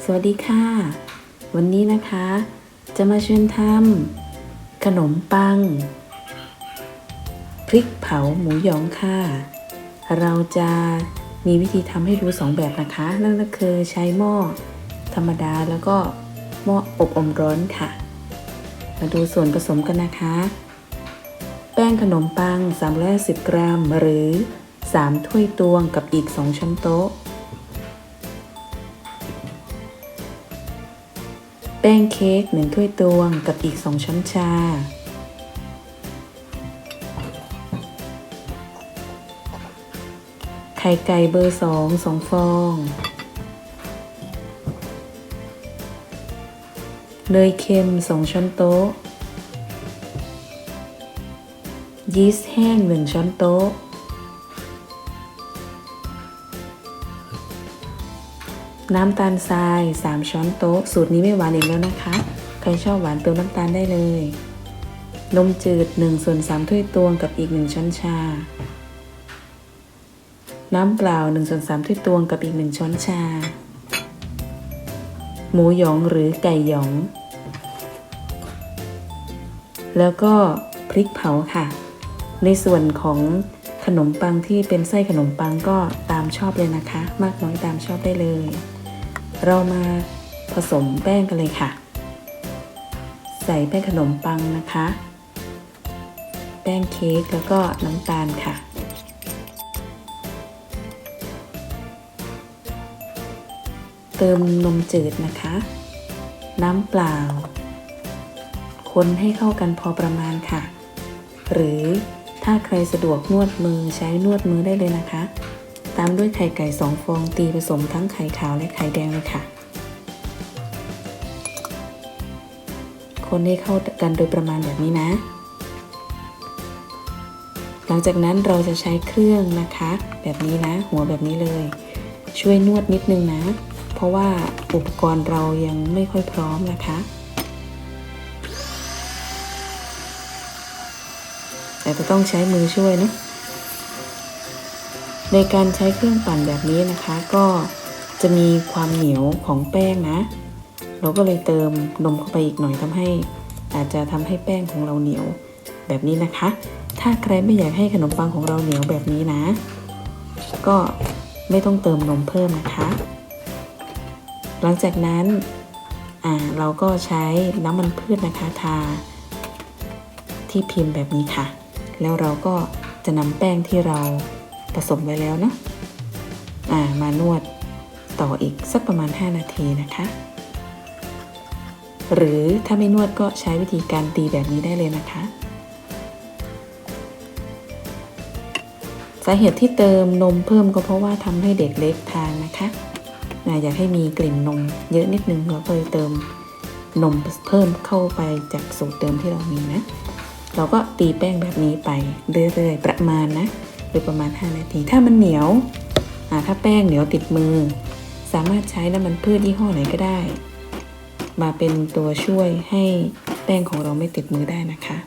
สวัสดีค่ะ วันนี้นะคะ จะมาชวนทำขนมปัง พริกเผาหมูหยองค่ะ เราจะมีวิธีทำให้ดูสองแบบนะคะ นั่นก็คือใช้หม้อธรรมดาแล้วก็หม้ออบอมร้อนค่ะ มาดูส่วนผสมกันนะคะ แป้งขนมปัง310กรัม หรือ 3 ถ้วยตวงกับอีก 2 ช้อนโต๊ะ แป้งเค้ก1ถ้วยตวงกับอีก 2 ช้อนชา ไข่ไก่เบอร์2 2ฟอง เนยเค็ม2ช้อนโต๊ะ ยีสต์แห้ง1ช้อนโต๊ะ น้ำตาลทราย 3 ช้อนโต๊ะ สูตรนี้ไม่หวานอีกแล้วนะคะ ใครชอบหวานเติมน้ำตาลได้เลย นมจืด1ส่วน3ถ้วยตวงกับอีก 1 ช้อนชา น้ำเปล่า1ส่วน3ถ้วยตวงกับอีก 1 ช้อนชา หมูหยองหรือไก่หยอง แล้วก็พริกเผาค่ะ ในส่วนของขนมปังที่เป็นไส้ขนมปังก็ตามชอบเลยนะคะ มากน้อยตามชอบได้เลย เรามาผสมแป้งกันเลยค่ะ ใส่แป้งขนมปังนะคะ แป้งเค้กแล้วก็น้ำตาลค่ะ เติมนมจืดนะคะ น้ำเปล่า คนให้เข้ากันพอประมาณค่ะ หรือถ้าใครสะดวกนวดมือใช้นวดมือได้เลยนะคะ ตามด้วยไข่ไก่สองฟองตีผสมทั้งไข่ขาวและไข่แดงเลยค่ะ คนให้เข้ากันโดยประมาณแบบนี้นะ หลังจากนั้นเราจะใช้เครื่องนะคะ แบบนี้นะ หัวแบบนี้เลย ช่วยนวดนิดนึงนะ เพราะว่าอุปกรณ์เรายังไม่ค่อยพร้อมนะคะแต่จะต้องใช้มือช่วยนะ ในการใช้เครื่องปั่นแบบนี้นะคะก็จะมีความเหนียวของแป้งนะ เราก็เลยเติมนมเข้าไปอีกหน่อยทำให้ อาจจะทำให้แป้งของเราเหนียวแบบนี้นะคะ ถ้าใครไม่อยากให้ขนมปังของเราเหนียวแบบนี้นะ ก็ไม่ต้องเติมนมเพิ่มนะคะ หลังจากนั้นอ่าเราก็ใช้น้ำมันพืชนะคะทาที่พิมพ์แบบนี้ค่ะ แล้วเราก็จะนำแป้งที่เรา ผสมไว้แล้วเนาะอ่ามานวดต่ออีกสักประมาณ 5 นาทีนะคะ หรือถ้าไม่นวดก็ใช้วิธีการตีแบบนี้ได้เลยนะคะ สาเหตุที่เติมนมเพิ่มก็เพราะว่าทำให้เด็กเล็กทานนะคะอยากให้มีกลิ่นนมเยอะนิดนึงเราก็เลยเติมนมเพิ่มเข้าไปจากสูตรเดิมที่เรามีนะ เราก็ตีแป้งแบบนี้ไปเรื่อยๆ ประมาณนะ โดยประมาณ 5 นาที ถ้ามันเหนียวถ้าแป้งเหนียวติดมือ สามารถใช้น้ำมันพืชยี่ห้อไหนก็ได้ มาเป็นตัวช่วยให้แป้งของเราไม่ติดมือได้นะคะ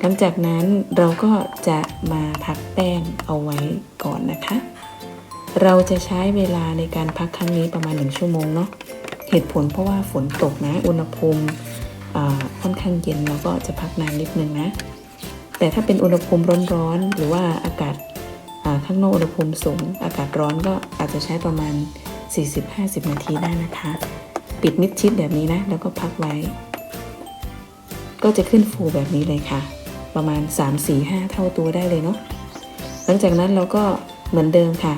หลังจากนั้นเราก็จะมาพักแป้งเอาไว้ก่อนนะคะ เราจะใช้เวลาในการพักครั้งนี้ประมาณ 1 ชั่วโมงเนาะ เหตุผลเพราะว่าฝนตกนะ อุณหภูมิค่อนข้างเย็นเราก็จะพักนานนิดนึงนะ แต่ถ้าเป็นอุณหภูมิร้อนๆหรือว่าอากาศข้างนอกอุณหภูมิสูง อากาศร้อนก็อาจจะใช้ประมาณ 40-50 นาทีได้นะคะ ปิดมิดชิดแบบนี้นะ แล้วก็พักไว้ ก็จะขึ้นฟูแบบนี้เลยค่ะ ประมาณ 3-4-5 เท่าตัวได้เลยเนาะหลังจากนั้นเราก็เหมือนเดิมค่ะ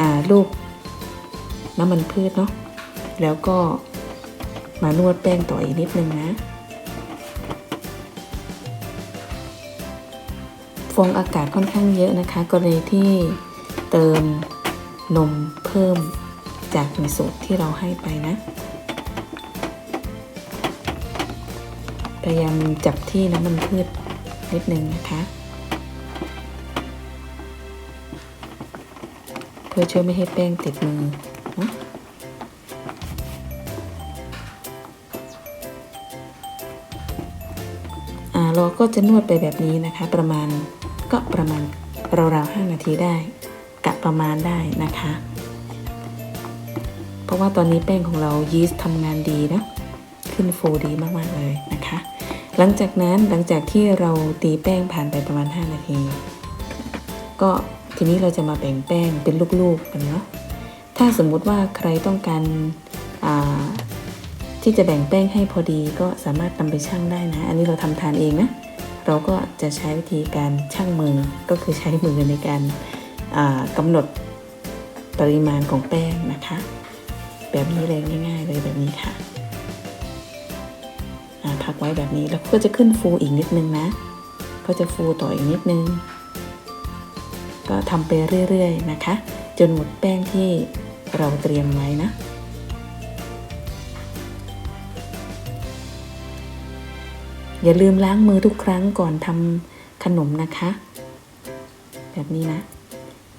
อาลูกน้ำมันพืชเนาะแล้วก็มานวดแป้งต่ออีกนิดนึงนะ องอากาศค่อนข้างเยอะนะคะกรณีที่เติมนมเพิ่มจากในสูตรที่เราให้ไปนะพยายามจับที่น้ำมันพืชนิดนึงนะคะ เพื่อช่วยไม่ให้แป้งติดมือนอะอ่าเราก็จะนวดไปแบบนี้นะคะประมาณ ก็ประมาณราวๆ5นาทีได้กะประมาณได้นะคะ เพราะว่าตอนนี้แป้งของเรายีสต์ทำงานดีนะขึ้นฟูดีมากๆเลยนะคะ หลังจากนั้นหลังจากที่เราตีแป้งผ่านไปประมาณ 5 นาที ก็ทีนี้เราจะมาแบ่งแป้งเป็นลูกๆกันเนาะถ้าสมมุติว่าใครต้องการที่จะแบ่งแป้งให้พอดีก็สามารถนำไปชั่งได้นะ อันนี้เราทำทานเองนะ เราก็จะใช้วิธีการชั่งมือก็คือใช้มือในการกำหนดปริมาณของแป้งนะคะ แบบนี้เลยง่ายๆเลยแบบนี้ค่ะพักไว้แบบนี้แล้วก็จะขึ้นฟูอีกนิดนึงนะ ก็จะฟูต่ออีกนิดนึง ก็ทำไปเรื่อยๆนะคะ จนหมดแป้งที่เราเตรียมไว้นะ อย่าลืมล้างมือทุกครั้งก่อนทำขนมนะคะ แบบนี้นะ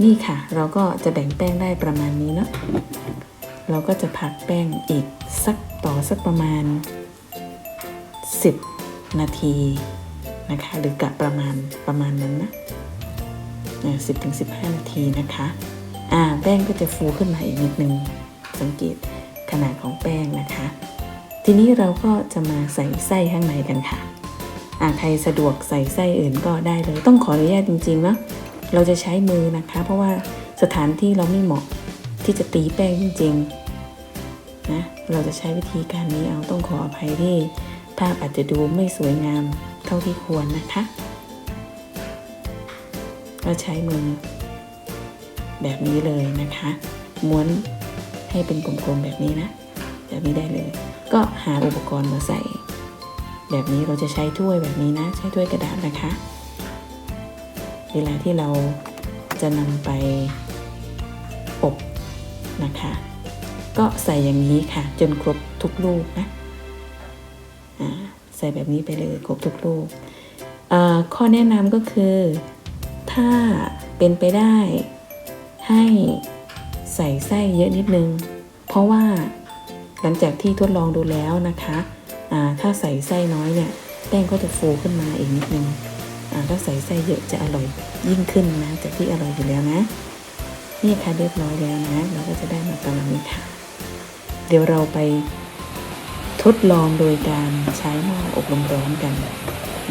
นี่ค่ะ เราก็จะแบ่งแป้งได้ประมาณนี้เนาะเราก็จะพักแป้งอีกสักต่อสักประมาณ 10 นาทีนะคะ หรือกะประมาณประมาณนั้นนะสิบถึงสิบห้านาทีนะคะ อ่าแป้งก็จะฟูขึ้นมาอีกนิดนึงสังเกตขนาดของแป้งนะคะ ทีนี้เราก็จะมาใส่ไส้ข้างในกันค่ะอาใครสะดวกใส่ไส้อื่นก็ได้เลย ต้องขออนุญาตจริงๆเนาะเราจะใช้มือนะคะ เพราะว่าสถานที่เราไม่เหมาะที่จะตีแป้งจริงๆนะเราจะใช้วิธีการนี้เอาต้องขออภัยที่ภาพอาจจะดูไม่สวยงามเท่าที่ควรนะคะเราใช้มือแบบนี้เลยนะคะ ม้วนให้เป็นกลมๆแบบนี้นะ แบบนี้ได้เลย ก็หาอุปกรณ์มาใส่ แบบนี้เราจะใช้ถ้วยแบบนี้นะ ใช้ถ้วยกระดาษนะคะ เวลาที่เราจะนำไปอบนะคะ ก็ใส่อย่างนี้ค่ะ จนครบทุกลูกนะใส่แบบนี้ไปเลยครบทุกลูกข้อแนะนำก็คือ ถ้าเป็นไปได้ให้ใส่ไส้เยอะนิดนึง เพราะว่า หลังจากที่ทดลองดูแล้วนะคะถ้าใส่ไส้น้อยเนี่ยแป้งก็จะฟูขึ้นมาอีกนิดนึงอ่าถ้าใส่ไส้เยอะจะอร่อยยิ่งขึ้นนะจากที่อร่อยอยู่แล้วนะนี่ค่ะเรียบร้อยแล้วนะ เราก็จะได้มาประมาณนี้ค่ะ เดี๋ยวเราไปทดลองโดยการใช้หม้ออบลมร้อนกัน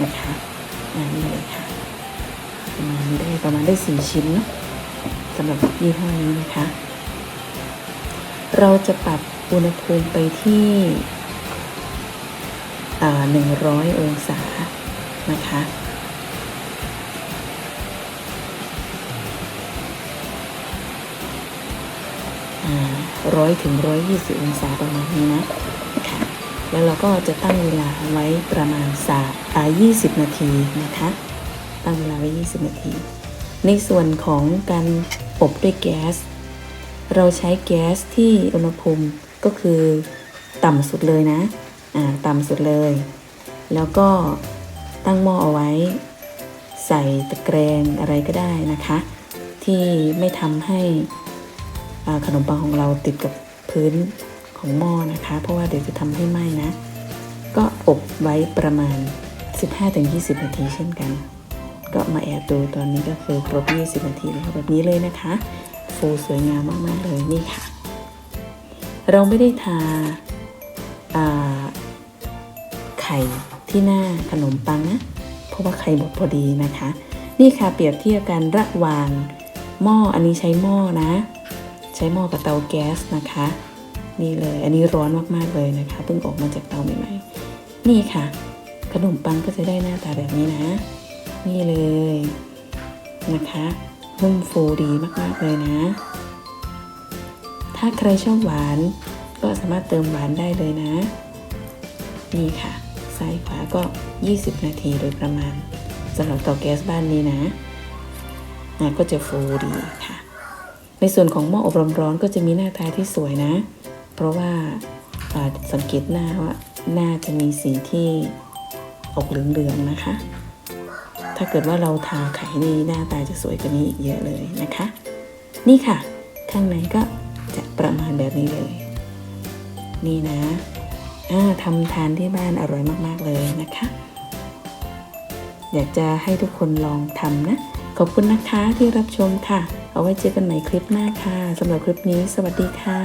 นะคะอ่านี่เลยค่ะประมาณนี้ได้ประมาณได้สี่ชิ้นเนาะสำหรับยี่ห้อนี้นะคะ เราจะปรับ อุณหภูมิไปที่หนึ่งร้อยองศานะคะ ร้อยถึงร้อยยี่สิบองศาประมาณนี้นะคะแล้วเราก็จะตั้งเวลาไว้ประมาณสาอ่ายี่สิบนาทีนะคะ ตั้งเวลาไว้ยี่สิบนาที ในส่วนของการอบด้วยแก๊ส เราใช้แก๊สที่อุณหภูมิ ก็คือต่ำสุดเลยนะอ่าต่ำสุดเลย แล้วก็ตั้งหม้อเอาไว้ ใส่ตะแกรงอะไรก็ได้นะคะ ที่ไม่ทำให้ขนมปังของเราติดกับพื้นของหม้อนะคะ เพราะว่าเดี๋ยวจะทำให้ไหม้นะ ก็อบไว้ประมาณ 15-20 นาทีเช่นกัน ก็มาแอบดูตอนนี้ก็คือครบ 20 นาทีแล้วแบบนี้เลยนะคะ ฟูสวยงามมาก ๆ เลยนี่ค่ะ เราไม่ได้ทาาไข่ที่หน้าขนมปังนะ เพราะว่าไข่หมดพอดีนะคะ นี่ค่ะเปรียบเทียบกันระหว่างหม้ออันนี้ใช้หม้อนะ ใช้หม้อกับเตาแก๊สนะคะ นี่เลยอันนี้ร้อนมากๆเลยนะคะเพิ่งออกมาจากเตาใหม่ๆนี่ค่ะ ขนมปังก็จะได้หน้าตาแบบนี้นะ นี่เลยนะคะนุ่มฟูดีมากๆเลยนะ ถ้าใครชอบหวาน ก็สามารถเติมหวานได้เลยนะ นี่ค่ะ ซ้ายขวาก็ 20 นาทีโดยประมาณสำหรับเตาแก๊สบ้านนี้นะอะก็จะฟูดีค่ะ ในส่วนของหม้ออบลมร้อนก็จะมีหน้าตาที่สวยนะ เพราะว่าสังเกตหน้าว่าหน้าจะมีสีที่ออกเหลืองๆนะคะ ถ้าเกิดว่าเราทาไข่นี่หน้าตาจะสวยกว่านี้อีกเยอะเลยนะคะ นี่ค่ะ ข้างในก็ ประมาณแบบนี้เลย นี่นะอ่าทำทานที่บ้านอร่อยมาก ๆ เลยนะคะ อยากจะให้ทุกคนลองทำนะ ขอบคุณนะคะที่รับชมค่ะ เอาไว้เจอกันใหม่คลิปหน้าค่ะสำหรับคลิปนี้ สวัสดีค่ะ